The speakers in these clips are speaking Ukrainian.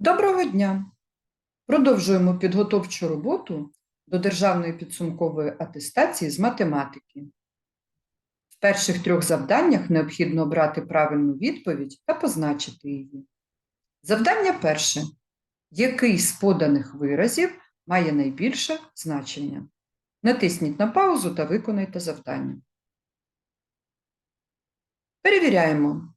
Доброго дня! Продовжуємо підготовчу роботу до державної підсумкової атестації з математики. В перших трьох завданнях необхідно обрати правильну відповідь та позначити її. Завдання перше. Який з поданих виразів має найбільше значення? Натисніть на паузу та виконайте завдання. Перевіряємо.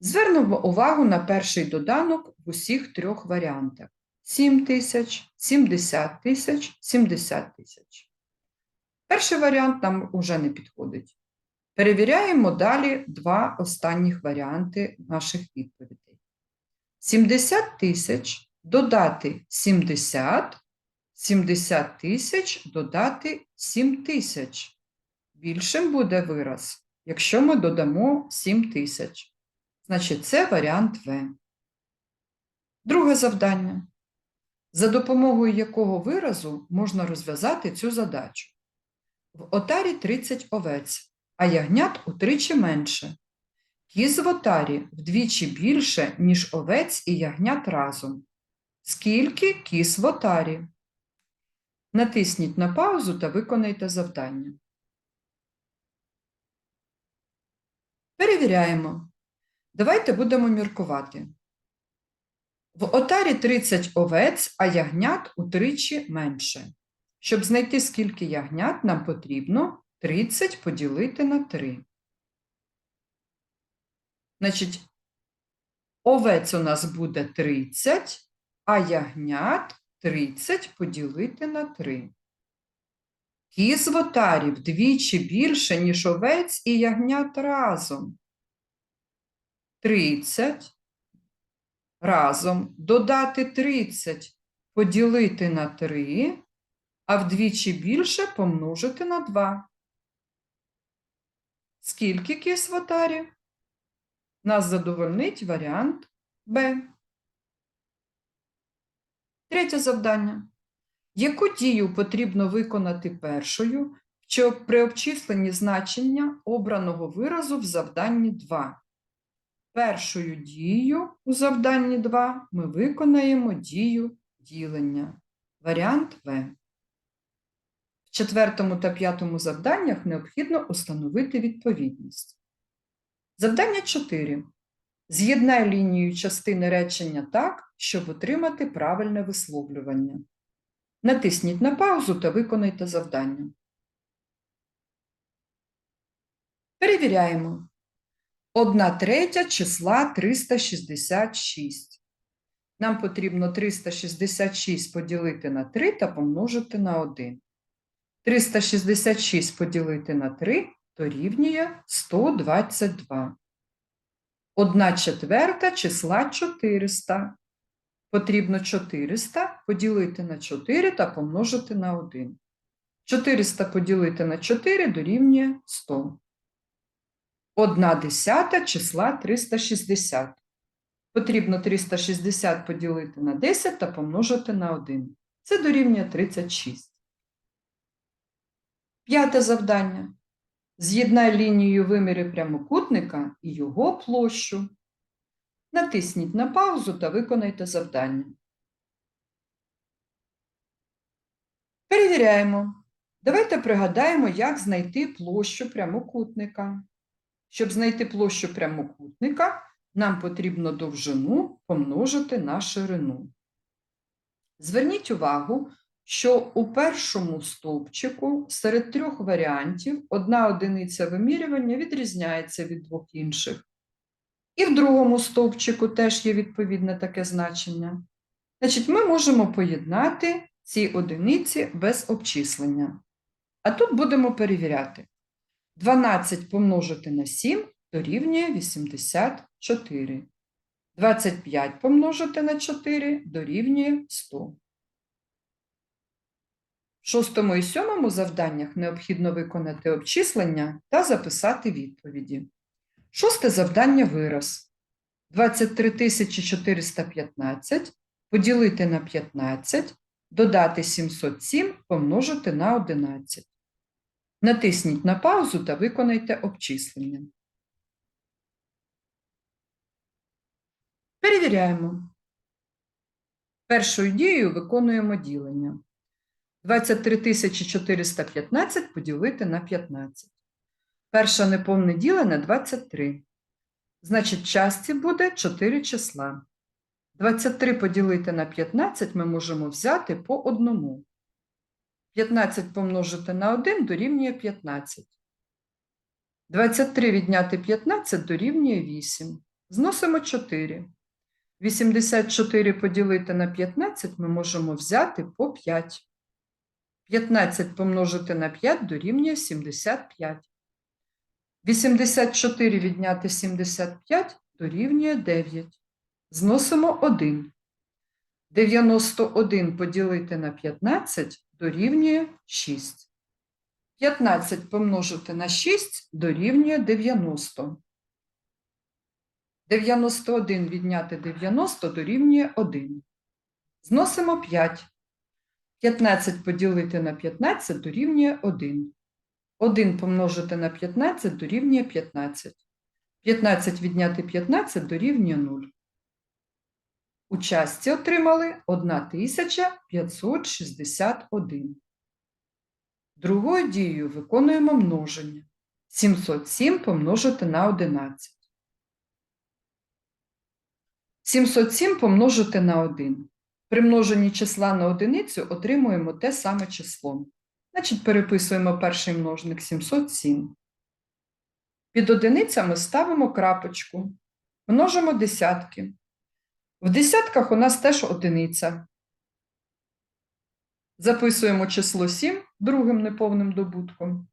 Звернемо увагу на перший доданок в усіх трьох варіантах: 7 тисяч, 70 тисяч, 70 тисяч. Перший варіант нам уже не підходить. Перевіряємо далі два останніх варіанти наших відповідей. 70 тисяч додати 70, 70 тисяч додати 7 тисяч. Більшим буде вираз, якщо ми додамо 7 тисяч. Значить, це варіант В. Друге завдання. За допомогою якого виразу можна розв'язати цю задачу? В отарі 30 овець, а ягнят утричі менше. Кіз в отарі вдвічі більше, ніж овець і ягнят разом. Скільки кіз в отарі? Натисніть на паузу та виконайте завдання. Перевіряємо. Давайте будемо міркувати. В отарі 30 овець, а ягнят утричі менше. Щоб знайти, скільки ягнят, нам потрібно 30 поділити на 3. Значить, овець у нас буде 30, а ягнят 30 поділити на 3. Кіз в отарі вдвічі більше, ніж овець і ягнят разом. 30 разом додати 30 поділити на 3, а вдвічі більше помножити на 2. Скільки кіс в отарі? Нас задовольнить варіант Б. Третє завдання. Яку дію потрібно виконати першою, щоб при обчисленні значення обраного виразу в завданні 2? Першою дією у завданні 2 ми виконаємо дію ділення. Варіант В. В четвертому та п'ятому завданнях необхідно установити відповідність. Завдання 4. З'єднай лінію частини речення так, щоб отримати правильне висловлювання. Натисніть на паузу та виконайте завдання. Перевіряємо. 1 третя числа 366. Нам потрібно 366 поділити на 3 та помножити на 1. 366 поділити на 3 дорівнює 122. 1 четверта числа 400. Потрібно 400 поділити на 4 та помножити на 1. 400 поділити на 4 дорівнює 100. 1 десята числа 360. Потрібно 360 поділити на 10 та помножити на 1. Це дорівнює 36. П'яте завдання. З'єднай лінію вимірів прямокутника і його площу. Натисніть на паузу та виконайте завдання. Перевіряємо. Давайте пригадаємо, як знайти площу прямокутника. Щоб знайти площу прямокутника, нам потрібно довжину помножити на ширину. Зверніть увагу, що у першому стовпчику серед трьох варіантів одна одиниця вимірювання відрізняється від двох інших. І в другому стовпчику теж є відповідне таке значення. Значить, ми можемо поєднати ці одиниці без обчислення. А тут будемо перевіряти. 12 помножити на 7 дорівнює 84. 25 помножити на 4 дорівнює 100. В шостому і сьомому завданнях необхідно виконати обчислення та записати відповіді. Шосте завдання вираз. 23 415 поділити на 15, додати 707 помножити на 11. Натисніть на паузу та виконайте обчислення. Перевіряємо. Першою дією виконуємо ділення. 23 415 поділити на 15. Перше неповне ділене 23. Значить, часті буде 4 числа. 23 поділити на 15 ми можемо взяти по одному. 15 помножити на 1 дорівнює 15. 23 відняти 15 дорівнює 8. Зносимо 4. 84 поділити на 15 ми можемо взяти по 5. 15 помножити на 5 дорівнює 75. 84 відняти 75 дорівнює 9. Зносимо 1. 91 поділити на 15 дорівнює 6. 15 помножити на 6 дорівнює 90. 91 відняти 90 дорівнює 1. Зносимо 5. 15 поділити на 15 дорівнює 1. 1 помножити на 15 дорівнює 15. 15 відняти 15 дорівнює 0. У частці отримали 1561. Другою дією виконуємо множення. 707 помножити на 11. 707 помножити на 1. При множенні числа на одиницю отримуємо те саме число. Значить, переписуємо перший множник 707. Під одиницями ставимо крапочку. Множимо десятки. В десятках у нас теж одиниця. Записуємо число 7 другим неповним добутком.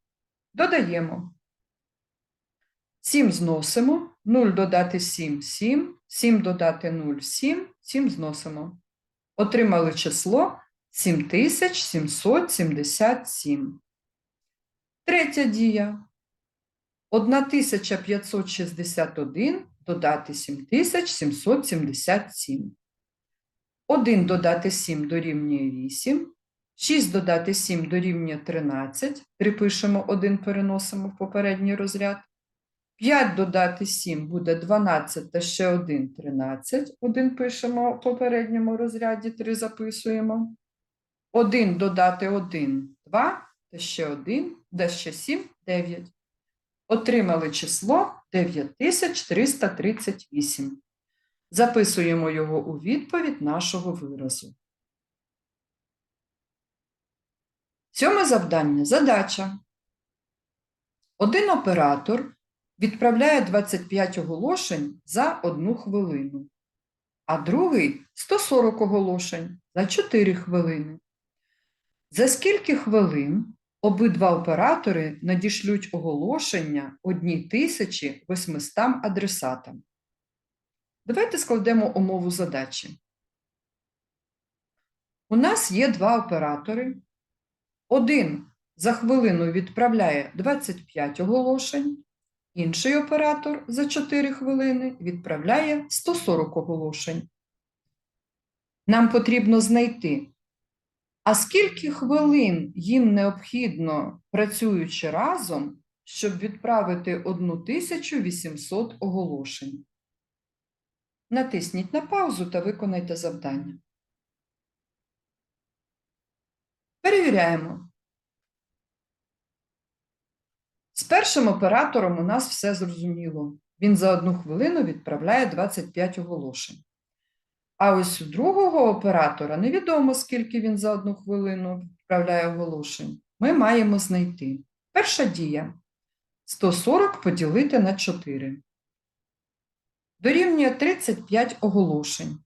Додаємо. 7 зносимо. 0 додати 7 7. 7 додати 0 7. 7 зносимо. Отримали число 7777. Третя дія. 1561 додати 7777. 1 додати 7 дорівнює 8. 6 додати 7 дорівнює 13. Припишемо 1, переносимо в попередній розряд. 5 додати 7 буде 12 та ще 1 – 13. 1 пишемо в попередньому розряді, 3 записуємо. 1 додати 1 – 2, та ще 1, де ще 7 – 9. Отримали число 9338. Записуємо його у відповідь нашого виразу. Сьоме завдання – задача. Один оператор відправляє 25 оголошень за 1 хвилину, а другий 140 оголошень за 4 хвилини. За скільки хвилин обидва оператори надішлють оголошення 1800 адресатам? Давайте складемо умову задачі. У нас є два оператори. Один за хвилину відправляє 25 оголошень, інший оператор за 4 хвилини відправляє 140 оголошень. Нам потрібно знайти, а скільки хвилин їм необхідно, працюючи разом, щоб відправити 1800 оголошень. Натисніть на паузу та виконайте завдання. Перевіряємо. З першим оператором у нас все зрозуміло. Він за одну хвилину відправляє 25 оголошень. А ось у другого оператора невідомо, скільки він за одну хвилину відправляє оголошень. Ми маємо знайти. Перша дія 140 поділити на 4. Дорівнює 35 оголошень.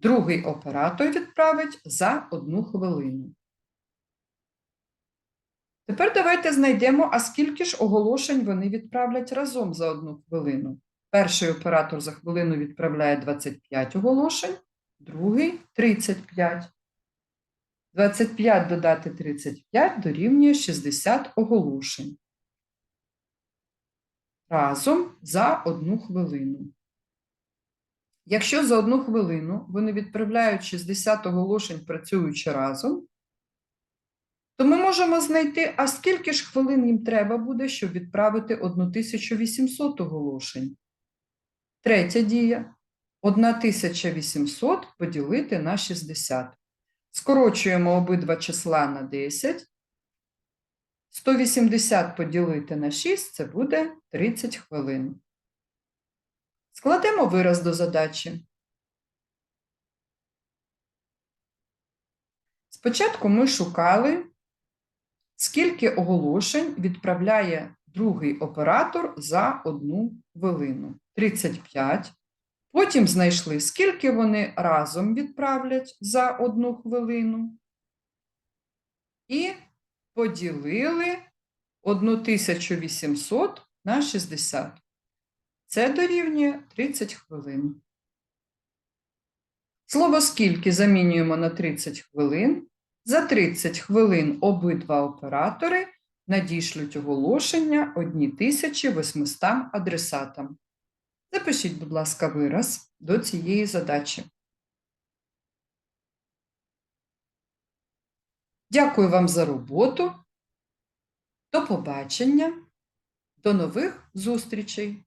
Другий оператор відправить за одну хвилину. Тепер давайте знайдемо, а скільки ж оголошень вони відправлять разом за одну хвилину. Перший оператор за хвилину відправляє 25 оголошень, другий 35. 25 додати 35 дорівнює 60 оголошень. Разом за одну хвилину. Якщо за одну хвилину вони відправляють 60 оголошень, працюючи разом, то ми можемо знайти, а скільки ж хвилин їм треба буде, щоб відправити 1800 оголошень. Третя дія. 1800 поділити на 60. Скорочуємо обидва числа на 10. 180 поділити на 6 це буде 30 хвилин. Складемо вираз до задачі. Спочатку ми шукали, скільки оголошень відправляє другий оператор за одну хвилину. 35. Потім знайшли, скільки вони разом відправлять за одну хвилину. І поділили 1800 на 60. Це дорівнює 30 хвилин. Слово скільки замінюємо на 30 хвилин. За 30 хвилин обидва оператори надішлють оголошення 1800 адресатам. Запишіть, будь ласка, вираз до цієї задачі. Дякую вам за роботу. До побачення. До нових зустрічей!